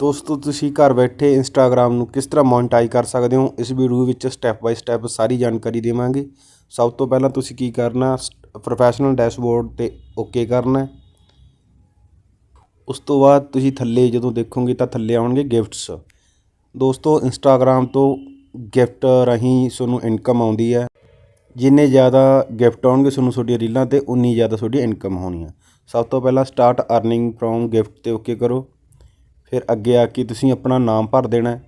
ਦੋਸਤੋ, ਤੁਸੀਂ ਘਰ ਬੈਠੇ ਇੰਸਟਾਗ੍ਰam ਨੂੰ ਕਿਸ ਤਰ੍ਹਾਂ ਮੋਨਟਾਈਜ਼ ਕਰ ਸਕਦੇ ਹੋ? ਇਸ ਵੀਡੀਓ ਵਿੱਚ ਸਟੈਪ ਬਾਈ ਸਟੈਪ ਸਾਰੀ ਜਾਣਕਾਰੀ ਦੇਵਾਂਗੇ। ਸਭ ਤੋਂ ਪਹਿਲਾਂ ਤੁਸੀਂ ਕੀ ਕਰਨਾ? ਪ੍ਰੋਫੈਸ਼ਨਲ ਡੈਸ਼ਬੋਰਡ ਤੇ ਓਕੇ ਕਰਨਾ। ਉਸ ਤੋਂ ਬਾਅਦ ਤੁਸੀਂ ਥੱਲੇ ਜਦੋਂ ਦੇਖੋਗੇ ਤਾਂ ਥੱਲੇ ਆਉਣਗੇ ਗਿਫਟਸ ਦੋਸਤੋ ਇੰਸਟਾਗ੍ਰam ਤੋਂ ਗਿਫਟ ਰਾਹੀਂ ਤੁਹਾਨੂੰ ਇਨਕਮ ਆਉਂਦੀ ਹੈ। ਜਿੰਨੇ ਜ਼ਿਆਦਾ ਗਿਫਟ ਆਉਣਗੇ ਤੁਹਾਨੂੰ ਤੁਹਾਡੀਆਂ ਰੀਲਾਂ ਤੇ ਉਨੀ ਜ਼ਿਆਦਾ ਤੁਹਾਡੀ ਇਨਕਮ ਹੋਣੀ ਆ ਸਭ ਤੋਂ ਪਹਿਲਾਂ ਸਟਾਰਟ ਅਰਨਿੰਗ ਫਰੋਮ ਗਿਫਟ ਤੇ ਓਕੇ ਕਰੋ। ਫਿਰ ਅੱਗੇ ਆ ਕੇ ਤੁਸੀਂ ਆਪਣਾ ਨਾਮ ਭਰ ਦੇਣਾ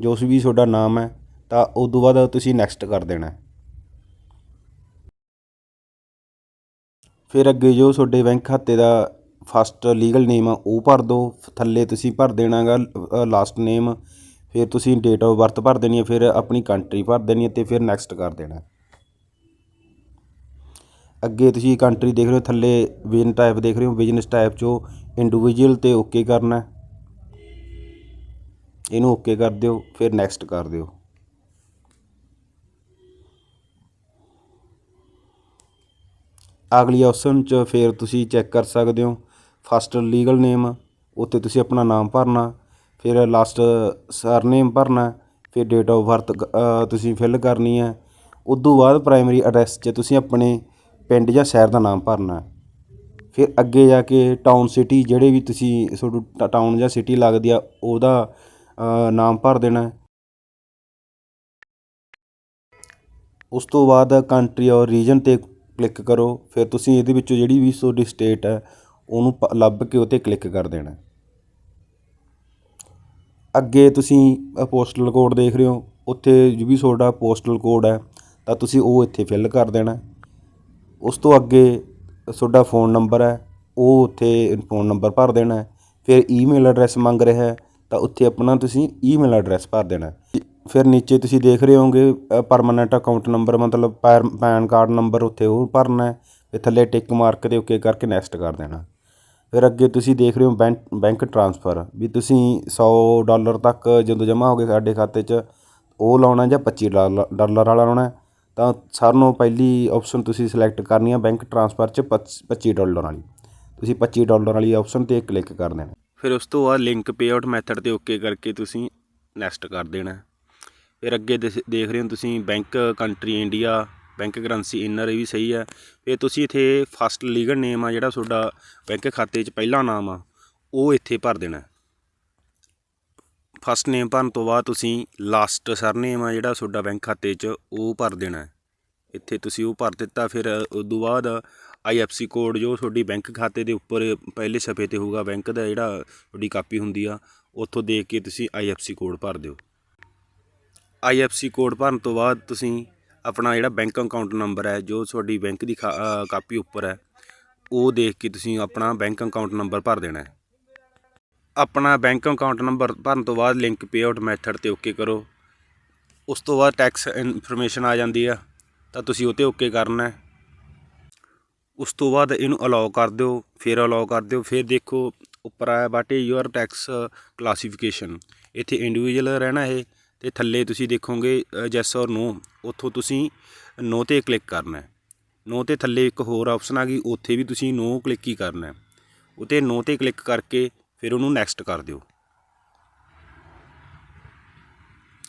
ਜੋ ਵੀ ਤੁਹਾਡਾ ਨਾਮ ਹੈ, ਤਾਂ ਉਸ ਤੋਂ ਬਾਅਦ ਤੁਸੀਂ ਨੈਕਸਟ ਕਰ ਦੇਣਾ ਫਿਰ ਅੱਗੇ ਜੋ ਤੁਹਾਡੇ ਬੈਂਕ ਖਾਤੇ ਦਾ ਫਸਟ ਲੀਗਲ ਨੇਮ ਆ, ਉਹ ਭਰ ਦਿਓ। ਥੱਲੇ ਤੁਸੀਂ ਭਰ ਦੇਣਾਗਾ ਲਾਸਟ ਨੇਮ ਫਿਰ ਤੁਸੀਂ ਡੇਟ ਆਫ ਬਰਥ ਭਰ ਦੇਣੀ ਹੈ, ਫਿਰ ਆਪਣੀ ਕੰਟਰੀ ਭਰ ਦੇਣੀ ਹੈ ਤੇ ਫਿਰ ਨੈਕਸਟ ਕਰ ਦੇਣਾ ਅੱਗੇ ਤੁਸੀਂ ਕੰਟਰੀ ਦੇਖ ਰਹੇ ਹੋ, ਥੱਲੇ ਬਿਜ਼ਨਸ ਟਾਈਪ ਦੇਖ ਰਹੇ ਹੋ ਬਿਜ਼ਨਸ ਟਾਈਪ 'ਚੋਂ ਇੰਡੀਵਿਜੂਅਲ ਤੇ ਓਕੇ ਕਰਨਾ ਇਹਨੂੰ ਓਕੇ ਕਰ ਦਿਓ, ਫਿਰ ਨੈਕਸਟ ਕਰ ਦਿਓ। ਅਗਲੀ ਆਪਸ਼ਨ 'ਚ ਫਿਰ ਤੁਸੀਂ ਚੈੱਕ ਕਰ ਸਕਦੇ ਹੋ ਫਸਟ ਲੀਗਲ ਨੇਮ ਉੱਥੇ ਤੁਸੀਂ ਆਪਣਾ ਨਾਮ ਭਰਨਾ, ਫਿਰ ਲਾਸਟ ਸਰਨੇਮ ਭਰਨਾ, ਫਿਰ ਡੇਟ ਆਫ ਬਰਥ ਤੁਸੀਂ ਫਿਲ ਕਰਨੀ ਹੈ। ਉਦੋਂ ਬਾਅਦ ਪ੍ਰਾਇਮਰੀ ਐਡਰੈਸ 'ਚ ਤੁਸੀਂ ਆਪਣੇ ਪਿੰਡ ਜਾਂ ਸ਼ਹਿਰ ਦਾ ਨਾਮ ਭਰਨਾ ਫਿਰ ਅੱਗੇ ਜਾ ਕੇ ਟਾਊਨ ਸਿਟੀ ਜਿਹੜੇ ਵੀ ਤੁਸੀਂ ਤੁਹਾਨੂੰ ਟਾਊਨ ਜਾਂ ਸਿਟੀ ਲੱਗਦੀ ਆ, ਉਹਦਾ ਨਾਮ ਭਰ ਦੇਣਾ ਉਸ ਤੋਂ ਬਾਅਦ ਕੰਟਰੀ ਔਰ ਰੀਜਨ ਤੇ ਕਲਿੱਕ ਕਰੋ। ਫਿਰ ਤੁਸੀਂ ਇਹਦੇ ਵਿੱਚੋਂ ਜਿਹੜੀ ਵੀ ਤੁਹਾਡੀ ਸਟੇਟ ਹੈ, ਉਹਨੂੰ ਪ- ਲੱਭ ਕੇ ਉਹ 'ਤੇ ਕਲਿੱਕ ਕਰ ਦੇਣਾ ਅੱਗੇ ਤੁਸੀਂ ਪੋਸਟਲ ਕੋਡ ਦੇਖ ਰਹੇ ਹੋ। ਉੱਥੇ ਜੋ, ਵੀ ਤੁਹਾਡਾ ਪੋਸਟਲ ਕੋਡ ਹੈ, ਤਾਂ ਤੁਸੀਂ ਉਹ ਇੱਥੇ ਫਿਲ ਕਰ ਦੇਣਾ ਉਸ ਤੋਂ ਅੱਗੇ ਤੁਹਾਡਾ ਫੋਨ ਨੰਬਰ ਹੈ, ਉਹ ਉੱਥੇ ਫੋਨ ਨੰਬਰ ਭਰ ਦੇਣਾ ਫਿਰ ਈਮੇਲ ਐਡਰੈਸ ਮੰਗ ਰਿਹਾ ਹੈ। ਤਾਂ ਉੱਥੇ ਆਪਣਾ ਤੁਸੀਂ ਈਮੇਲ ਐਡਰੈਸ ਭਰ ਦੇਣਾ ਫਿਰ ਨੀਚੇ ਤੁਸੀਂ ਦੇਖ ਰਹੇ ਹੋਗੇ ਪਰਮਾਨੈਂਟ ਅਕਾਊਂਟ ਨੰਬਰ ਮਤਲਬ ਪੈਰ- ਪੈਨ ਕਾਰਡ ਨੰਬਰ ਉੱਥੇ ਉਹ ਭਰਨਾ ਹੈ ਫਿਰ ਥੱਲੇ ਟਿਕ ਮਾਰਕ ਤੇ ਓਕੇ ਕਰਕੇ ਨੈਕਸਟ ਕਰ ਦੇਣਾ ਫਿਰ ਅੱਗੇ ਤੁਸੀਂ ਦੇਖ ਰਹੇ ਹੋ ਬੈਂਕ ਬੈਂਕ ਟ੍ਰਾਂਸਫਰ ਵੀ ਤੁਸੀਂ 100 ਡਾਲਰ ਤੱਕ ਜਦੋਂ ਜਮ੍ਹਾਂ ਹੋ ਗਏ ਸਾਡੇ ਖਾਤੇ 'ਚ, ਉਹ ਲਾਉਣਾ ਜਾਂ 25 ਡਾਲਰ ਡਾਲਰ ਵਾਲਾ ਲਾਉਣਾ ਤਾਂ ਸਾਰਿਆਂ ਨੂੰ ਪਹਿਲੀ ਆਪਸ਼ਨ ਤੁਸੀਂ ਸਿਲੈਕਟ ਕਰਨੀ ਹੈ ਬੈਂਕ ਟ੍ਰਾਂਸਫਰ 'ਚ ਪੱਚ- 25 ਡਾਲਰ ਵਾਲੀ। ਤੁਸੀਂ 25 ਡਾਲਰ ਵਾਲੀ ਆਪਸ਼ਨ ਤੇ ਕਲਿੱਕ ਕਰ ਦੇਣਾ ਫਿਰ ਉਸ ਤੋਂ ਬਾਅਦ ਲਿੰਕ ਪੇਆਊਟ ਮੈਥਡ ਤੇ ਓਕੇ ਕਰਕੇ ਤੁਸੀਂ ਨੈਕਸਟ ਕਰ ਦੇਣਾ। ਫਿਰ ਅੱਗੇ ਦਿਸ- ਦੇਖ ਰਹੇ ਹੋ ਤੁਸੀਂ bank country India bank currency INR ਇਹ ਵੀ ਸਹੀ ਹੈ ਫਿਰ ਤੁਸੀਂ ਇੱਥੇ ਫਸਟ ਲੀਗਲ ਨੇਮ ਆ ਜਿਹੜਾ ਤੁਹਾਡਾ ਬੈਂਕ ਖਾਤੇ 'ਚ ਪਹਿਲਾ ਨਾਮ ਆ, ਉਹ ਇੱਥੇ ਭਰ ਦੇਣਾ। ਫਸਟ ਨੇਮ ਭਰਨ ਤੋਂ ਬਾਅਦ ਤੁਸੀਂ ਲਾਸਟ ਸਰਨੇਮ ਆ ਜਿਹੜਾ ਤੁਹਾਡਾ ਬੈਂਕ ਖਾਤੇ 'ਚ, ਉਹ ਭਰ ਦੇਣਾ। ਇੱਥੇ ਤੁਸੀਂ ਉਹ ਭਰ ਦਿੱਤਾ, ਫਿਰ ਉਸ ਤੋਂ ਬਾਅਦ ਆਈਐਫਸੀ ਕੋਡ ਜੋ ਤੁਹਾਡੀ ਬੈਂਕ ਖਾਤੇ ਦੇ ਉੱਪਰ ਪਹਿਲੇ ਸਫੇ ਤੇ ਹੋਊਗਾ, ਬੈਂਕ ਦਾ ਜਿਹੜਾ ਤੁਹਾਡੀ ਕਾਪੀ ਹੁੰਦੀ ਆ, ਉੱਥੋਂ ਦੇਖ ਕੇ ਤੁਸੀਂ ਆਈਐਫਸੀ ਕੋਡ ਭਰ ਦਿਓ। ਆਈਐਫਸੀ ਕੋਡ ਭਰਨ ਤੋਂ ਬਾਅਦ ਤੁਸੀਂ ਆਪਣਾ ਜਿਹੜਾ ਬੈਂਕ ਅਕਾਊਂਟ ਨੰਬਰ ਹੈ, ਜੋ ਤੁਹਾਡੀ ਬੈਂਕ ਦੀ ਖਾ- ਕਾਪੀ ਉੱਪਰ ਹੈ, ਉਹ ਦੇਖ ਕੇ ਤੁਸੀਂ ਆਪਣਾ ਬੈਂਕ ਅਕਾਊਂਟ ਨੰਬਰ ਭਰ ਦੇਣਾ ਹੈ। ਆਪਣਾ ਬੈਂਕ ਅਕਾਊਂਟ ਨੰਬਰ ਭਰਨ ਤੋਂ ਬਾਅਦ ਲਿੰਕ ਪੇਆਊਟ ਮੈਥਡ ਤੇ ਓਕੇ ਕਰੋ। ਉਸ ਤੋਂ ਬਾਅਦ ਟੈਕਸ ਇਨਫੋਰਮੇਸ਼ਨ ਆ ਜਾਂਦੀ ਆ, ਤਾਂ ਤੁਸੀਂ ਉਹ 'ਤੇ ਓਕੇ ਕਰਨਾ ਹੈ। ਉਸ ਤੋਂ ਬਾਅਦ ਇਹਨੂੰ ਅਲਾਓ ਕਰ ਦਿਓ, ਫਿਰ ਅਲਾਓ ਕਰ ਦਿਓ, ਫਿਰ ਦੇਖੋ ਉੱਪਰ ਆਇਆ ਬਾਟੇ ਯੂਅਰ ਟੈਕਸ ਕਲਾਸੀਫਿਕੇਸ਼ਨ ਇੱਥੇ ਇੰਡੀਵਿਜੂਅਲ ਰਹਿਣਾ ਇਹ, ਤੇ ਥੱਲੇ ਤੁਸੀਂ ਦੇਖੋਗੇ ਜੈਸ ਔਰ ਨੋ ਉੱਥੋਂ ਤੁਸੀਂ ਨੋ ਤੇ ਕਲਿੱਕ ਕਰਨਾ ਹੈ। ਨੋ ਤੇ ਥੱਲੇ ਇੱਕ ਹੋਰ ਆਪਸ਼ਨ ਆ ਗਈ, ਉੱਥੇ ਵੀ ਤੁਸੀਂ ਨੋ ਕਲਿੱਕ ਹੀ ਕਰਨਾ ਹੈ। ਉਤੇ ਨੋ ਤੇ ਕਲਿੱਕ ਕਰਕੇ ਫਿਰ ਉਹਨੂੰ ਨੈਕਸਟ ਕਰ ਦਿਓ।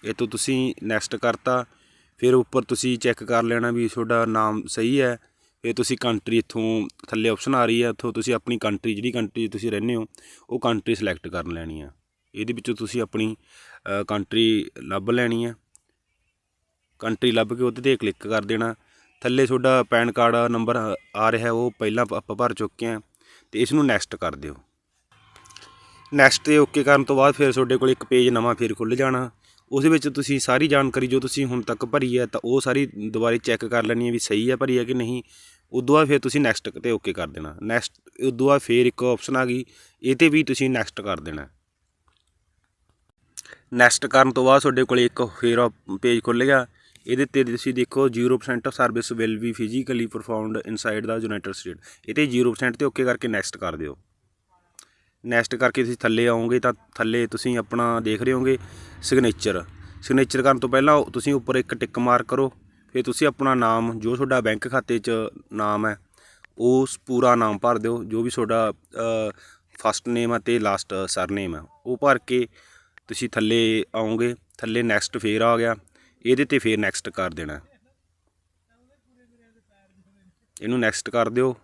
ਇਹ ਤੋਂ ਤੁਸੀਂ ਨੈਕਸਟ ਕਰਤਾ, ਫਿਰ ਉੱਪਰ ਤੁਸੀਂ ਚੈੱਕ ਕਰ ਲੈਣਾ ਵੀ ਤੁਹਾਡਾ ਨਾਮ ਸਹੀ ਹੈ। ਇਹ ਤੁਸੀਂ ਕੰਟਰੀ ਇੱਥੋਂ ਥੱਲੇ ਆਪਸ਼ਨ ਆ ਰਹੀ ਹੈ ਇੱਥੋਂ ਤੁਸੀਂ ਆਪਣੀ ਕੰਟਰੀ ਜਿਹੜੀ ਕੰਟਰੀ ਤੁਸੀਂ ਰਹਿੰਦੇ ਹੋ, ਉਹ ਕੰਟਰੀ ਸਿਲੈਕਟ ਕਰ ਲੈਣੀ ਆ। ਇਹਦੇ ਵਿੱਚੋਂ ਤੁਸੀਂ ਆਪਣੀ ਕੰਟਰੀ ਲੱਭ ਲੈਣੀ ਆ। ਕੰਟਰੀ ਲੱਭ ਕੇ ਉਹਦੇ ਤੇ ਕਲਿੱਕ ਕਰ ਦੇਣਾ। ਥੱਲੇ ਤੁਹਾਡਾ ਪੈਨ ਕਾਰਡ ਨੰਬਰ ਆ ਰਿਹਾ, ਉਹ ਪਹਿਲਾਂ ਆਪਾਂ ਭਰ ਚੁੱਕੇ ਹਾਂ ਤੇ ਇਸ ਨੂੰ ਨੈਕਸਟ ਕਰ ਦਿਓ। ਨੈਕਸਟ ਤੇ ਓਕੇ ਕਰਨ ਤੋਂ ਬਾਅਦ ਫਿਰ ਤੁਹਾਡੇ ਕੋਲ ਇੱਕ ਪੇਜ ਨਵਾਂ ਫਿਰ ਖੁੱਲ੍ਹ ਜਾਣਾ। ਉਸ ਵਿੱਚ ਤੁਸੀਂ ਸਾਰੀ ਜਾਣਕਾਰੀ ਜੋ ਤੁਸੀਂ ਹੁਣ ਤੱਕ ਭਰੀ ਹੈ ਤਾਂ ਉਹ ਸਾਰੀ ਦੁਬਾਰੇ ਚੈੱਕ ਕਰ ਲੈਣੀ ਹੈ ਵੀ ਸਹੀ ਹੈ ਭਰੀ ਹੈ ਕਿ ਨਹੀਂ। ਉਦੋਂ ਬਾਅਦ ਫਿਰ ਤੁਸੀਂ ਨੈਕਸਟ ਤੇ ਓਕੇ ਕਰ ਦੇਣਾ। ਨੈਕਸਟ ਉਦੋਂ ਬਾਅਦ ਫਿਰ ਇੱਕ ਆਪਸ਼ਨ ਆ ਗਈ, ਇਹ ਤੇ ਵੀ ਤੁਸੀਂ ਨੈਕਸਟ ਕਰ ਦੇਣਾ। ਨੈਕਸਟ ਕਰਨ ਤੋਂ ਬਾਅਦ ਤੁਹਾਡੇ ਕੋਲ ਇੱਕ ਫਿਰ ਪੇਜ ਖੁੱਲ੍ਹੇਗਾ ਇਹਦੇ ਤੇ ਤੁਸੀਂ ਦੇਖੋ 0% service will be physically performed inside the United State ਇਹ ਤੇ 0% ਤੇ ਓਕੇ ਕਰਕੇ ਨੈਕਸਟ ਕਰ ਦਿਓ। ਨੈਕਸਟ ਕਰਕੇ ਤੁਸੀਂ ਥੱਲੇ ਆਓਗੇ ਤਾਂ ਥੱਲੇ ਤੁਸੀਂ ਆਪਣਾ ਦੇਖ ਰਹੇ ਹੋਗੇ ਸਿਗਨੇਚਰ ਸਿਗਨੇਚਰ ਕਰਨ ਤੋਂ ਪਹਿਲਾਂ ਤੁਸੀਂ ਉੱਪਰ ਇੱਕ ਟਿਕ ਮਾਰਕ ਕਰੋ। ਫਿਰ ਤੁਸੀਂ ਆਪਣਾ ਨਾਮ, ਜੋ ਤੁਹਾਡਾ ਬੈਂਕ ਖਾਤੇ 'ਚ ਨਾਮ ਹੈ, ਉਸ ਪੂਰਾ ਨਾਮ ਭਰ ਦਿਓ, ਜੋ ਵੀ ਤੁਹਾਡਾ ਫਸਟ ਨੇਮ ਅਤੇ ਲਾਸਟ ਸਰਨੇਮ ਆ ਉਹ ਭਰ ਕੇ ਤੁਸੀਂ ਥੱਲੇ ਆਉਂਗੇ ਥੱਲੇ ਨੈਕਸਟ ਫੇਰ ਆ ਗਿਆ, ਇਹਦੇ ਤੇ ਫੇਰ ਨੈਕਸਟ ਕਰ ਦੇਣਾ। ਇਹਨੂੰ ਨੈਕਸਟ ਕਰ ਦਿਓ।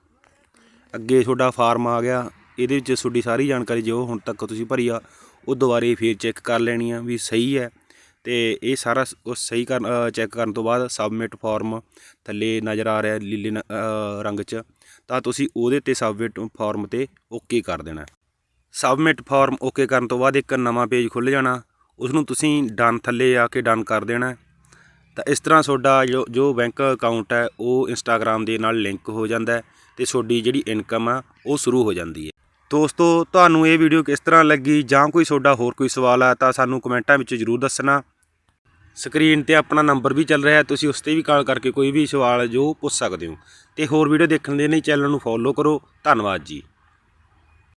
ਅੱਗੇ ਤੁਹਾਡਾ ਫਾਰਮ ਆ ਗਿਆ, ਇਹਦੇ ਵਿੱਚ ਤੁਹਾਡੀ ਸਾਰੀ ਜਾਣਕਾਰੀ ਜੋ ਹੁਣ ਤੱਕ ਤੁਸੀਂ ਭਰੀ ਆ, ਉਹ ਦੁਬਾਰੇ ਫੇਰ ਚੈੱਕ ਕਰ ਲੈਣੀ ਆ ਵੀ ਸਹੀ ਹੈ। ਅਤੇ ਇਹ ਸਾਰਾ ਸ- ਸਹੀ ਕਰਨ ਚੈੱਕ ਕਰਨ ਤੋਂ ਬਾਅਦ ਸਬਮਿਟ ਫੋਰਮ ਥੱਲੇ ਨਜ਼ਰ ਆ ਰਿਹਾ ਲੀਲੇ ਨ- ਰੰਗ 'ਚ, ਤਾਂ ਤੁਸੀਂ ਉਹਦੇ ਤੇ ਸਬਮਿਟ ਫਾਰਮ ਤੇ ਓਕੇ ਕਰ ਦੇਣਾ। ਸਬਮਿਟ ਫਾਰਮ ਓਕੇ ਕਰਨ ਤੋਂ ਬਾਅਦ ਇੱਕ ਨਵਾਂ ਪੇਜ ਖੁੱਲ੍ਹ ਜਾਣਾ ਉਸ ਨੂੰ ਤੁਸੀਂ ਡਨ ਥੱਲੇ ਆ ਕੇ ਡਨ ਕਰ ਦੇਣਾ। ਤਾਂ ਇਸ ਤਰ੍ਹਾਂ ਤੁਹਾਡਾ ਜੋ ਜੋ ਬੈਂਕ ਅਕਾਊਂਟ ਹੈ, ਉਹ ਇੰਸਟਾਗ੍ਰam ਦੇ ਨਾਲ ਲਿੰਕ ਹੋ ਜਾਂਦਾ ਹੈ ਤੇ ਤੁਹਾਡੀ ਜਿਹੜੀ ਇਨਕਮ ਆ, ਉਹ ਸ਼ੁਰੂ ਹੋ ਜਾਂਦੀ ਹੈ। ਦੋਸਤੋ, ਤੁਹਾਨੂੰ ਇਹ ਵੀਡੀਓ ਕਿਸ ਤਰ੍ਹਾਂ ਲੱਗੀ ਜਾਂ ਕੋਈ ਤੁਹਾਡਾ ਹੋਰ ਕੋਈ ਸਵਾਲ ਆ ਤਾਂ ਸਾਨੂੰ ਕਮੈਂਟਾਂ ਵਿੱਚ ਜਰੂਰ ਦੱਸਣਾ। ਸਕਰੀਨ ਤੇ ਆਪਣਾ ਨੰਬਰ ਵੀ ਚੱਲ ਰਿਹਾ, ਤੁਸੀਂ ਉਸ ਤੇ ਵੀ ਕਾਲ ਕਰਕੇ ਕੋਈ ਵੀ ਸਵਾਲ ਜੋ ਪੁੱਛ ਸਕਦੇ ਹੋ। ਤੇ ਹੋਰ ਵੀਡੀਓ ਦੇਖਣ ਦੇ ਲਈ ਚੈਨਲ ਨੂੰ ਫੋਲੋ ਕਰੋ। ਧੰਨਵਾਦ ਜੀ।